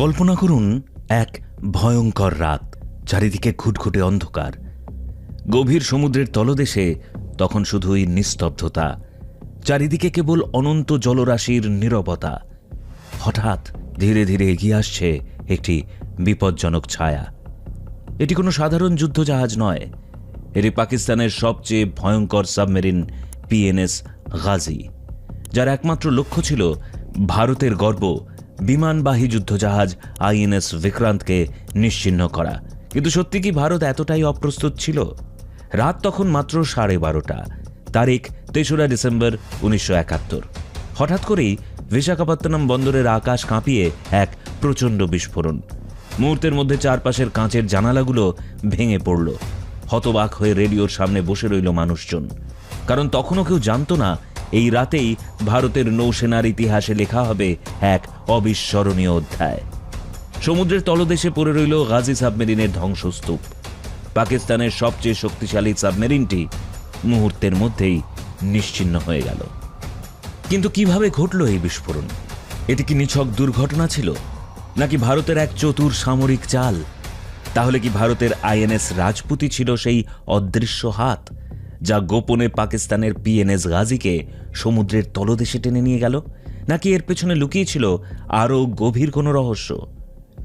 কল্পনা করুন এক ভয়ঙ্কর রাত, চারিদিকে ঘুটঘুটে অন্ধকার। গভীর সমুদ্রের তলদেশে তখন শুধুই নিস্তব্ধতা, চারিদিকে কেবল অনন্ত জলরাশির নীরবতা। হঠাৎ ধীরে ধীরে এগিয়ে আসছে একটি বিপজ্জনক ছায়া। এটি কোনো সাধারণ যুদ্ধজাহাজ নয়, এটি পাকিস্তানের সবচেয়ে ভয়ঙ্কর সাবমেরিন পিএনএস গাজী, যার একমাত্র লক্ষ্য ছিল ভারতের গর্ব বিমানবাহী যুদ্ধজাহাজ আইএনএস বিক্রান্তকে নিশ্চিহ্ন করা। কিন্তু সত্যি কি ভারত এতটাই অপ্রস্তুত ছিল? রাত তখন মাত্র সাড়ে বারোটা। তারিখ তেসরা ডিসেম্বর উনিশশো একাত্তর। হঠাৎ করেই বিশাখাপত্তনম বন্দরের আকাশ কাঁপিয়ে এক প্রচণ্ড বিস্ফোরণ। মুহূর্তের মধ্যে চারপাশের কাঁচের জানালাগুলো ভেঙে পড়ল। হতবাক হয়ে রেডিওর সামনে বসে রইল মানুষজন। কারণ তখনও কেউ জানতো না এই রাতেই ভারতের নৌসেনার ইতিহাসে লেখা হবে এক অবিস্মরণীয় অধ্যায়। সমুদ্রের তলদেশে পড়ে রইল গাজী সাবমেরিনের ধ্বংসস্তূপ। পাকিস্তানের সবচেয়ে শক্তিশালী সাবমেরিনটি মুহূর্তের মধ্যেই নিশ্চিহ্ন হয়ে গেল। কিন্তু কীভাবে ঘটল এই বিস্ফোরণ? এটি কি নিছক দুর্ঘটনা ছিল? নাকি ভারতের এক চতুর সামরিক চাল? তাহলে কি ভারতের আইএনএস রাজপুতি ছিল সেই অদৃশ্য হাত? যা গোপনে পাকিস্তানের পিএনএস গাজীকে সমুদ্রের তলদেশে টেনে নিয়ে গেল, নাকি এর পেছনে লুকিয়ে ছিল আরও গভীর কোনো রহস্য?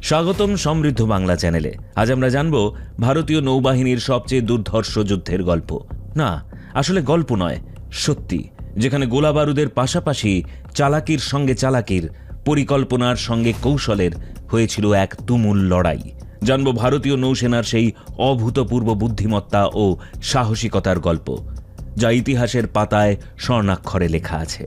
স্বাগতম সমৃদ্ধ বাংলা চ্যানেলে। আজ আমরা জানব ভারতীয় নৌবাহিনীর সবচেয়ে দুর্ধর্ষ যুদ্ধের গল্প। না, আসলে গল্প নয়, সত্যি, যেখানে গোলা বারুদের পাশাপাশি চালাকির সঙ্গে চালাকির পরিকল্পনার সঙ্গে কৌশলের হয়েছিল এক তুমুল লড়াই। জানব ভারতীয় নৌসেনার সেই অভূতপূর্ব বুদ্ধিমত্তা ও সাহসিকতার গল্প, যা ইতিহাসের পাতায় স্বর্ণাক্ষরে লেখা আছে।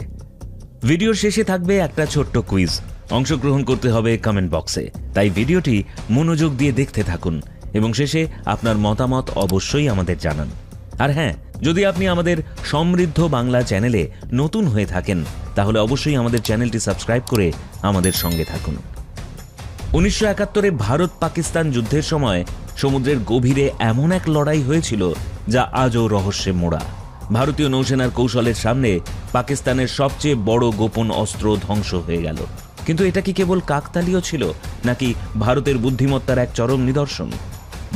ভিডিওর শেষে থাকবে একটা ছোট্ট কুইজ অংশগ্রহণ করতে হবে কমেন্ট বক্সে তাই ভিডিওটি মনোযোগ দিয়ে দেখতে থাকুন এবং শেষে আপনার মতামত অবশ্যই আমাদের জানান। আর হ্যাঁ যদি আপনি আমাদের সমৃদ্ধ বাংলা চ্যানেলে নতুন হয়ে থাকেন, তাহলে অবশ্যই আমাদের চ্যানেলটি সাবস্ক্রাইব করে আমাদের সঙ্গে থাকুন। উনিশশো একাত্তরে ভারত পাকিস্তান যুদ্ধের সময় সমুদ্রের গভীরে এমন এক লড়াই হয়েছিল যা আজও রহস্যে মোড়া। ভারতীয় নৌসেনার কৌশলের সামনে পাকিস্তানের সবচেয়ে বড় গোপন অস্ত্র ধ্বংস হয়ে গেল। কিন্তু এটা কি কেবল কাকতালীয় ছিল, নাকি ভারতের বুদ্ধিমত্তার এক চরম নিদর্শন?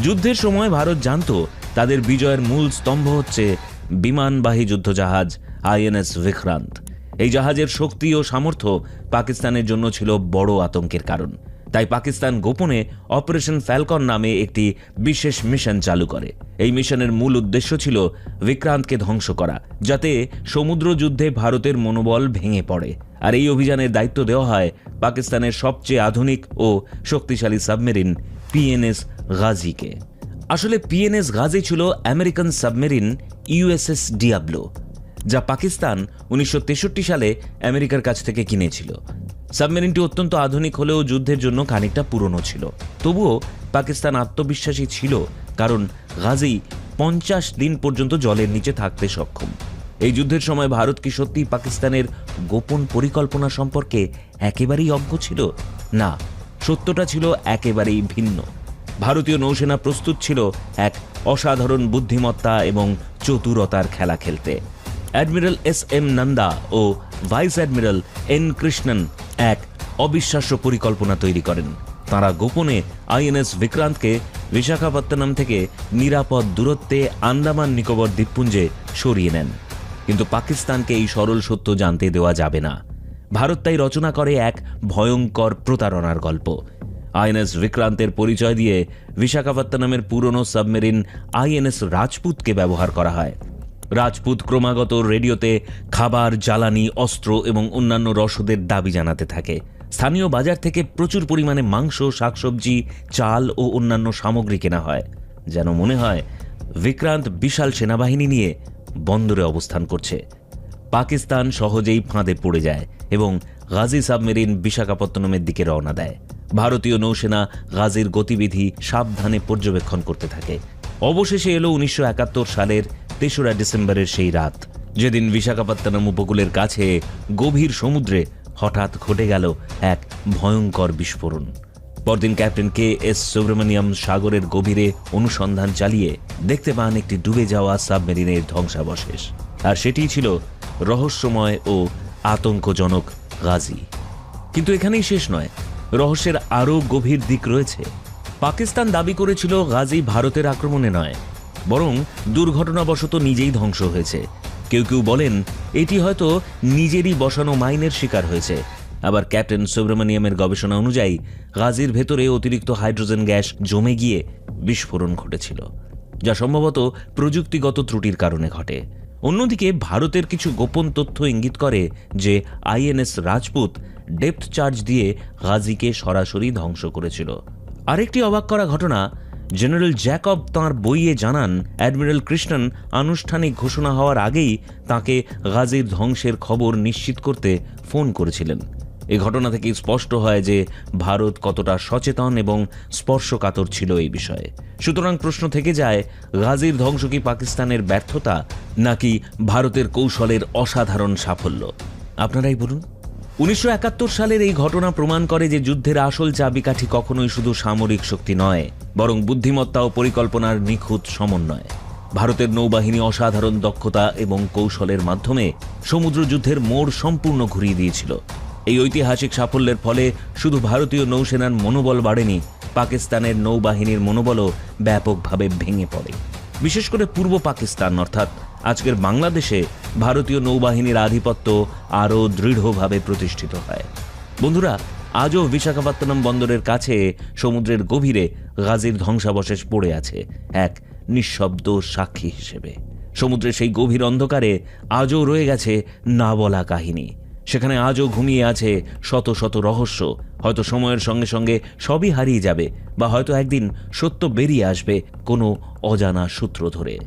যুদ্ধের সময় ভারত জানত তাদের বিজয়ের মূল স্তম্ভ হচ্ছে বিমানবাহী যুদ্ধজাহাজ আইএনএস বিক্রান্ত এই জাহাজের শক্তি ও সামর্থ্য পাকিস্তানের জন্য ছিল বড় আতঙ্কের কারণ। তাই পাকিস্তান গোপনে অপারেশন ফ্যালকন নামে একটি বিশেষ মিশন চালু করে। এই মিশনের মূল উদ্দেশ্য ছিল বিক্রান্তকে ধ্বংস করা, যাতে সমুদ্র যুদ্ধে ভারতের মনোবল ভেঙে পড়ে। আর এই অভিযানের দায়িত্ব দেওয়া হয় পাকিস্তানের সবচেয়ে আধুনিক ও শক্তিশালী সাবমেরিন পিএনএস গাজীকে। আসলে পিএনএস গাজী ছিল আমেরিকান সাবমেরিন ইউএসএস ডিয়াবলো, যা পাকিস্তান উনিশশো তেষট্টি সালে আমেরিকার কাছ থেকে কিনেছিল। সাবমেরিনটি অত্যন্ত আধুনিক হলেও যুদ্ধের জন্য খানিকটা পুরনো ছিল। তবুও পাকিস্তান আত্মবিশ্বাসী ছিল, কারণ গাজী পঞ্চাশ দিন পর্যন্ত জলের নিচে থাকতে সক্ষম। এই যুদ্ধের সময় ভারত কি সত্যি পাকিস্তানের গোপন পরিকল্পনা সম্পর্কে একেবারেই অজ্ঞ ছিল? না, সত্যটা ছিল একেবারেই ভিন্ন। ভারতীয় নৌসেনা প্রস্তুত ছিল এক অসাধারণ বুদ্ধিমত্তা এবং চতুরতার খেলা খেলতে। অ্যাডমিরাল এস এম নন্দা ও ভাইস অ্যাডমিরাল এন কৃষ্ণন এক অবিশ্বাস্য পরিকল্পনা তৈরি করেন। তারা গোপনে আইএনএস বিক্রান্তকে বিশাখাপত্তনম থেকে নিরাপদ দূরত্বে আন্দামান নিকোবর দ্বীপপুঞ্জে সরিয়ে নেন। কিন্তু পাকিস্তানকে এই সরল সত্য জানতে দেওয়া যাবে না। ভারত তাই রচনা করে এক ভয়ঙ্কর প্রতারণার গল্প। আইএনএস বিক্রান্তের পরিচয় দিয়ে বিশাখাপত্তনমের পুরনো সাবমেরিন আইএনএস রাজপুতকে ব্যবহার করা হয়। রাজপুত ক্রমাগত রেডিওতে খাবার, জ্বালানি, অস্ত্র এবং অন্যান্য রসদের দাবি জানাতে থাকে। স্থানীয় বাজার থেকে প্রচুর পরিমাণে মাংস, শাকসবজি, চাল ও অন্যান্য সামগ্রী কেনা হয়, যেন মনে হয় বিক্রান্ত বিশাল সেনাবাহিনী নিয়ে বন্দরে অবস্থান করছে। পাকিস্তান সহজেই ফাঁদে পড়ে যায় এবং গাজী সাবমেরিন বিশাখাপত্তনমের দিকে রওনা দেয়। ভারতীয় নৌসেনা গাজীর গতিবিধি সাবধানে পর্যবেক্ষণ করতে থাকে। অবশেষে এলো উনিশশো একাত্তর সালের তেসরা ডিসেম্বরের সেই রাত। যেদিন বিশাখাপত্তনম উপকূলের কাছে গভীর সমুদ্রে হঠাৎ ঘটে গেল এক ভয়ঙ্কর বিস্ফোরণ। পরদিন ক্যাপ্টেন কে এস সুব্রমণিয়াম সাগরের গভীরে অনুসন্ধান চালিয়ে দেখতে পান একটি ডুবে যাওয়া সাবমেরিনের ধ্বংসাবশেষ। আর সেটিই ছিল রহস্যময় ও আতঙ্কজনক গাজী। কিন্তু এখানেই শেষ নয়, রহস্যের আরও গভীর দিক রয়েছে। পাকিস্তান দাবি করেছিল গাজী ভারতের আক্রমণে নয় বরং দুর্ঘটনাবশত নিজেই ধ্বংস হয়েছে। কেউ কেউ বলেন, এটি হয়তো নিজেরই বসানো মাইনের শিকার হয়েছে। আবার ক্যাপ্টেন সুব্রমণিয়ামের গবেষণা অনুযায়ী, গাজীর ভেতরে অতিরিক্ত হাইড্রোজেন গ্যাস জমে গিয়ে বিস্ফোরণ ঘটেছিল, যা সম্ভবত প্রযুক্তিগত ত্রুটির কারণে ঘটে। অন্যদিকে ভারতের কিছু গোপন তথ্য ইঙ্গিত করে যে আইএনএস রাজপুত ডেপথ চার্জ দিয়ে গাজীকে সরাসরি ধ্বংস করেছিল। আরেকটি অবাক করা ঘটনা জেনারেল জ্যাকব তাঁর বইয়ে জানান, অ্যাডমিরাল কৃষ্ণন আনুষ্ঠানিক ঘোষণা হওয়ার আগেই তাকে গাজীর ধ্বংসের খবর নিশ্চিত করতে ফোন করেছিলেন। এ ঘটনা থেকে স্পষ্ট হয় যে ভারত কতটা সচেতন এবং স্পর্শকাতর ছিল এই বিষয়ে। সুতরাং প্রশ্ন থেকে যায়, গাজীর ধ্বংস কি পাকিস্তানের ব্যর্থতা নাকি ভারতের কৌশলের অসাধারণ সাফল্য? আপনারাই বলুন। উনিশশো একাত্তর সালের এই ঘটনা প্রমাণ করে যে যুদ্ধের আসল চাবিকাঠি কখনোই শুধু সামরিক শক্তি নয়, বরং বুদ্ধিমত্তা ও পরিকল্পনার নিখুঁত সমন্বয়। ভারতের নৌবাহিনী অসাধারণ দক্ষতা এবং কৌশলের মাধ্যমে সমুদ্র যুদ্ধের মোড় সম্পূর্ণ ঘুরিয়ে দিয়েছিল। এই ঐতিহাসিক সাফল্যের ফলে শুধু ভারতীয় নৌসেনার মনোবল বাড়েনি, পাকিস্তানের নৌবাহিনীর মনোবলও ব্যাপকভাবে ভেঙে পড়ে। বিশেষ করে পূর্ব পাকিস্তান, অর্থাৎ আজকের বাংলাদেশে ভারতীয় নৌবাহিনীর আধিপত্য আরও দৃঢ়ভাবে প্রতিষ্ঠিত হয়। বন্ধুরা, আজও বিশাখাপত্তনম বন্দরের কাছে সমুদ্রের গভীরে গাজীর ধ্বংসাবশেষ পড়ে আছে এক নিঃশব্দ সাক্ষী হিসেবে। সমুদ্রের সেই গভীর অন্ধকারে আজও রয়ে গেছে না বলা কাহিনী। সেখানে আজও ঘুমিয়ে আছে শত শত রহস্য। হয়তো সময়ের সঙ্গে সঙ্গে সবই হারিয়ে যাবে বা হয়তো একদিন সত্য বেরিয়ে আসবে কোনো অজানা সূত্র ধরে।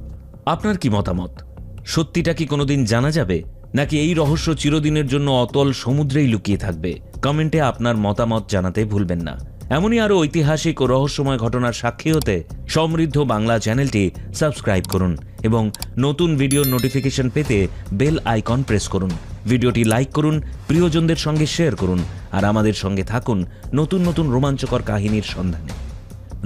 আপনার কি মতামত? সত্যিটা কি কোনোদিন জানা যাবে? নাকি এই রহস্য চিরদিনের জন্য অতল সমুদ্রেই লুকিয়ে থাকবে? কমেন্টে আপনার মতামত জানাতে ভুলবেন না। এমনই আরও ঐতিহাসিক ও রহস্যময় ঘটনার সাক্ষী হতে সমৃদ্ধ বাংলা চ্যানেলটি সাবস্ক্রাইব করুন এবং নতুন ভিডিওর নোটিফিকেশন পেতে বেল আইকন প্রেস করুন। ভিডিওটি লাইক করুন, প্রিয়জনদের সঙ্গে শেয়ার করুন আর আমাদের সঙ্গে থাকুন নতুন নতুন রোমাঞ্চকর কাহিনীর সন্ধানে।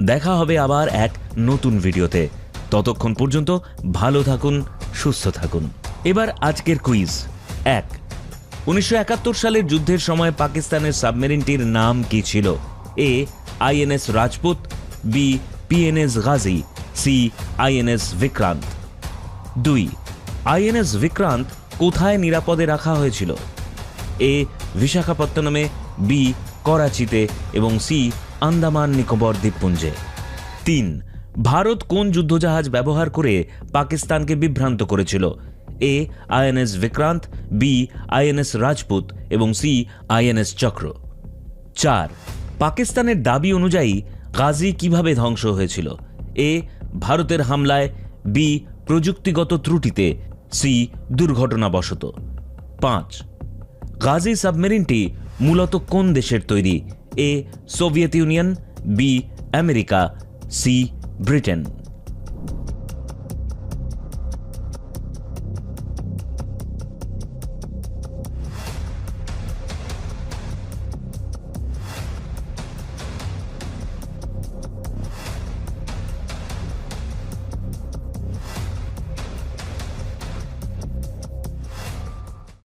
দেখা হবে আবার এক নতুন ভিডিওতে। ততক্ষণ পর্যন্ত ভালো থাকুন সুস্থ থাকুন। এবার আজকের কুইজ। এক, উনিশশো সালের যুদ্ধের সময় পাকিস্তানের সাবমেরিনটির নাম কি ছিল? A, INS Rajput, B, PNS Ghazi, C, INS Vikrant দুই, আইএনএস বিক্রান্ত কোথায় নিরাপদে রাখা হয়েছিল? এ, বিশাখাপত্তনমে, বি, করাচিতে এবং সি, আন্দামান নিকোবর দ্বীপপুঞ্জে। তিন ভারত কোন যুদ্ধজাহাজ ব্যবহার করে পাকিস্তানকে বিভ্রান্ত করেছিল? A, INS Vikrant B, INS Rajput এবং সি, আইএনএস চক্র। চার, পাকিস্তানের দাবি অনুযায়ী গাজী কীভাবে ধ্বংস হয়েছিল? এ, ভারতের হামলায়, বি, প্রযুক্তিগত ত্রুটিতে, সি, দুর্ঘটনাবশত। পাঁচ, গাজী সাবমেরিনটি মূলত কোন দেশের তৈরি? A, Soviet Union, B, America, C Britain